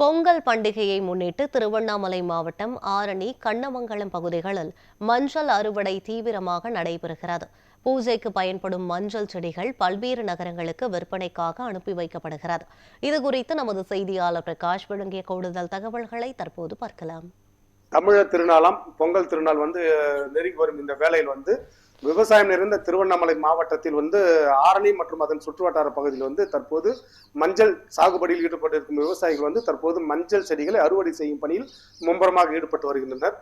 பொங்கல் பண்டிகையை முன்னிட்டு திருவண்ணாமலை மாவட்டம் ஆரணி கண்ணமங்கலம் பகுதிகளில் மஞ்சள் அறுவடை தீவிரமாக நடைபெறுகிறது. பூஜைக்கு பயன்படும் மஞ்சள் செடிகள் பல்வேறு நகரங்களுக்கு விற்பனைக்காக அனுப்பி வைக்கப்படுகிறது. இது குறித்து நமது செய்தியாளர் பிரகாஷ் வழங்கிய கூடுதல் தகவல்களை தற்போது பார்க்கலாம். தமிழர் திருநாளாம் பொங்கல் திருநாள் வந்து நெருங்கி வரும் இந்த வேளையில் வந்து விவசாயம் நிறைந்த திருவண்ணாமலை மாவட்டத்தில் வந்து ஆரணி மற்றும் அதன் சுற்றுவட்டார பகுதியில் வந்து தற்போது மஞ்சள் சாகுபடியில் ஈடுபட்டிருக்கும் விவசாயிகள் வந்து தற்போது மஞ்சள் செடிகளை அறுவடை செய்யும் பணியில் மும்பரமாக ஈடுபட்டு வருகின்றனர்.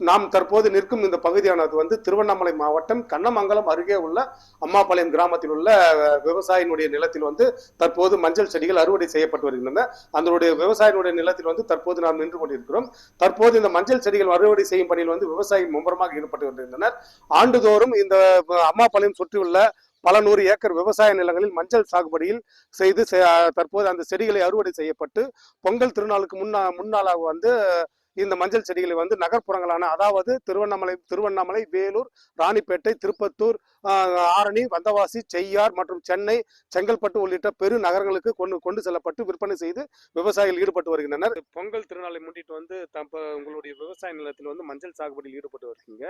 நாம் தற்போது நிற்கும் இந்த பகுதியானது வந்து திருவண்ணாமலை மாவட்டம் கண்ணமங்கலம் அருகே உள்ள அம்மாபாளையம் கிராமத்தில் உள்ள விவசாயினுடைய நிலத்தில் வந்து தற்போது மஞ்சள் செடிகள் அறுவடை செய்யப்பட்டு வருகின்றன. அதனுடைய விவசாயினுடைய நிலத்தில் வந்து தற்போது நாம் நின்று கொண்டிருக்கிறோம். தற்போது இந்த மஞ்சள் செடிகள் அறுவடை செய்யும் பணியில் வந்து விவசாயி மும்பரமாக ஈடுபட்டு வருகின்றனர் ஆண்டுதோறும் இந்த அம்மாபாளையம் சுற்றியுள்ள பல நூறு ஏக்கர் விவசாய நிலங்களில் மஞ்சள் சாகுபடியில் செய்து செ- தற்போது அந்த செடிகளை அறுவடை செய்யப்பட்டு பொங்கல் திருநாளுக்கு முன்னா முன்னாளாக வந்து இந்த மஞ்சள் செடிகளை வந்து நகர்ப்புறங்களான அதாவது திருவண்ணாமலை திருவண்ணாமலை வேலூர் ராணிப்பேட்டை திருப்பத்தூர் ஆரணி வந்தவாசி செய்யார் மற்றும் சென்னை செங்கல்பட்டு உள்ளிட்ட பெரு நகரங்களுக்கு கொண்டு கொண்டு செல்லப்பட்டு விற்பனை செய்து விவசாயிகள் ஈடுபட்டு வருகின்றனர். பொங்கல் திருநாளை முன்னிட்டு வந்து தப்ப உங்களுடைய விவசாய நிலத்தில் வந்து மஞ்சள் சாகுபடியில் ஈடுபட்டு வருகிறீங்க.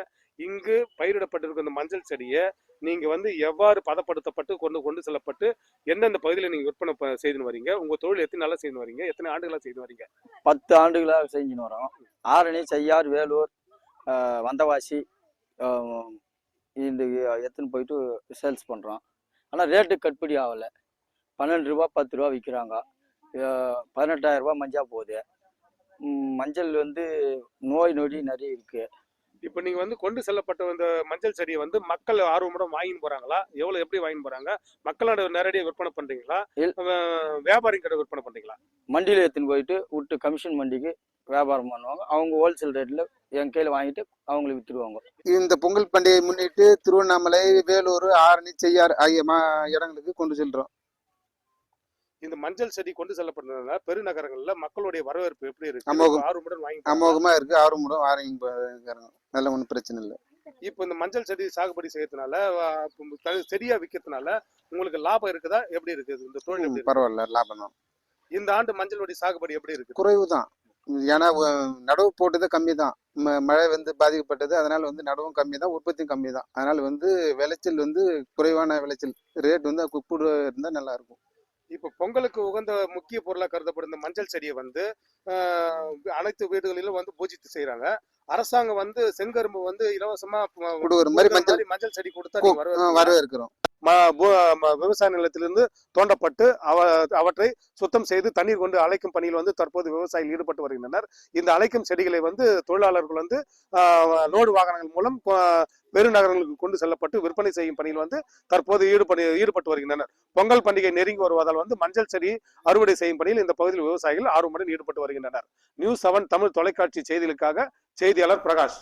இங்கு பயிரிடப்பட்டிருக்கும் இந்த மஞ்சள் செடியை நீங்க வந்து எவ்வாறு பதப்படுத்தப்பட்டு கொண்டு கொண்டு செல்லப்பட்டு எந்தெந்த பகுதியில் நீங்க விற்பனை செய்துன்னு வரீங்க? உங்க தொழில் எத்தனை நாளா செய்து வரீங்க? எத்தனை ஆண்டுகளா செய்து வரீங்க? பத்து ஆண்டுகளாக செஞ்சுன்னு வரோம். ஆரணி செய்யார் வேலூர் வந்தவாசி எத்தனை போயிட்டு சேல்ஸ் பண்ணுறோம் ஆனால் ரேட்டு கட்டுப்படி ஆகலை. பன்னெண்டு ரூபா பத்து ரூபா விற்கிறாங்க பதினெட்டாயிரம் ரூபா மஞ்சா போகுது. மஞ்சள் வந்து நோய் நொடி நிறைய இருக்கு. இப்போ நீங்க வந்து கொண்டு செல்லப்பட்ட இந்த மஞ்சள் செடியை வந்து மக்கள் ஆர்வமுடன் வாங்கின்னு போறாங்களா? எவ்வளவு எப்படி வாங்கின்னு போறாங்க? மக்களோட நேரடியாக விற்பனை அஹ் வியாபாரி கடை விற்பனை பண்றீங்களா? மண்டியில் எடுத்துன்னு போயிட்டு விட்டு கமிஷன் மண்டிக்கு வியாபாரம் பண்ணுவாங்க. அவங்க ஹோல்சேல் ரேட்டில் என் கையில் வாங்கிட்டு அவங்களுக்கு விற்றுடுவாங்க இந்த பொங்கல் பண்டிகையை முன்னிட்டு திருவண்ணாமலை வேலூர் ஆரணி செய்யார் ஆகிய மா இடங்களுக்கு கொண்டு செல்றோம். இந்த மஞ்சள் செடி கொண்டு செல்லப்படுறதுனால பெருநகரங்கள்ல மக்களுடைய வரவேற்பு எப்படி இருக்கு? அமோகம். ஆர்வமுடன் வாங்கி அமோகமா இருக்கு. ஆர்வமுடன் ஆரம்பி நல்ல ஒன்றும் பிரச்சனை இல்லை. இப்போ இந்த மஞ்சள் செடி சாகுபடி செய்யறதுனால செடியா விற்கிறதுனால உங்களுக்கு லாபம் இருக்குதா? எப்படி இருக்குது இந்த தொழில்? பரவாயில்ல. லாபம் தான். இந்த ஆண்டு மஞ்சளுடைய சாகுபடி எப்படி இருக்கு? குறைவு தான் ஏன்னா நடவு போட்டது கம்மி தான் ம- மழை வந்து பாதிக்கப்பட்டது அதனால வந்து நடவும் கம்மி தான் உற்பத்தியும் கம்மி தான் அதனால வந்து விளைச்சல் வந்து குறைவான விளைச்சல். ரேட் வந்து குப்பிடு இருந்தால் நல்லா இருக்கும் இப்போ பொங்கலுக்கு உகந்த முக்கிய பொருளாக கருதப்படும் இந்த மஞ்சள் செடியை வந்து அனைத்து வீடுகளிலும் வந்து பூஜித்து செய்கிறாங்க அரசாங்கம் வந்து செங்கரும்பு வந்து இலவசமா கொடுக்குற மாதிரி மஞ்சள் மஞ்சள் செடி கொடுத்தா? வரவேற்கிறோம். விவசாய நிலத்திலிருந்து தோண்டப்பட்டு அவ அவற்றை சுத்தம் செய்து தண்ணீர் கொண்டு அழைக்கும் பணியில் வந்து தற்போது விவசாயிகள் ஈடுபட்டு வருகின்றனர். இந்த அழைக்கும் செடிகளை வந்து தொழிலாளர்கள் வந்து ஆஹ், லோடு வாகனங்கள் மூலம் பெருநகரங்களுக்கு கொண்டு செல்லப்பட்டு விற்பனை செய்யும் பணியில் வந்து தற்போது ஈடுபடு ஈடுபட்டு வருகின்றனர். பொங்கல் பண்டிகை நெருங்கி வருவதால் வந்து மஞ்சள் செடி அறுவடை செய்யும் பணியில் இந்த பகுதியில் விவசாயிகள் ஆர்வமுடன் ஈடுபட்டு வருகின்றனர். நியூஸ் செவன் தமிழ் தொலைக்காட்சி செய்திகளுக்காக செய்தியாளர் பிரகாஷ்.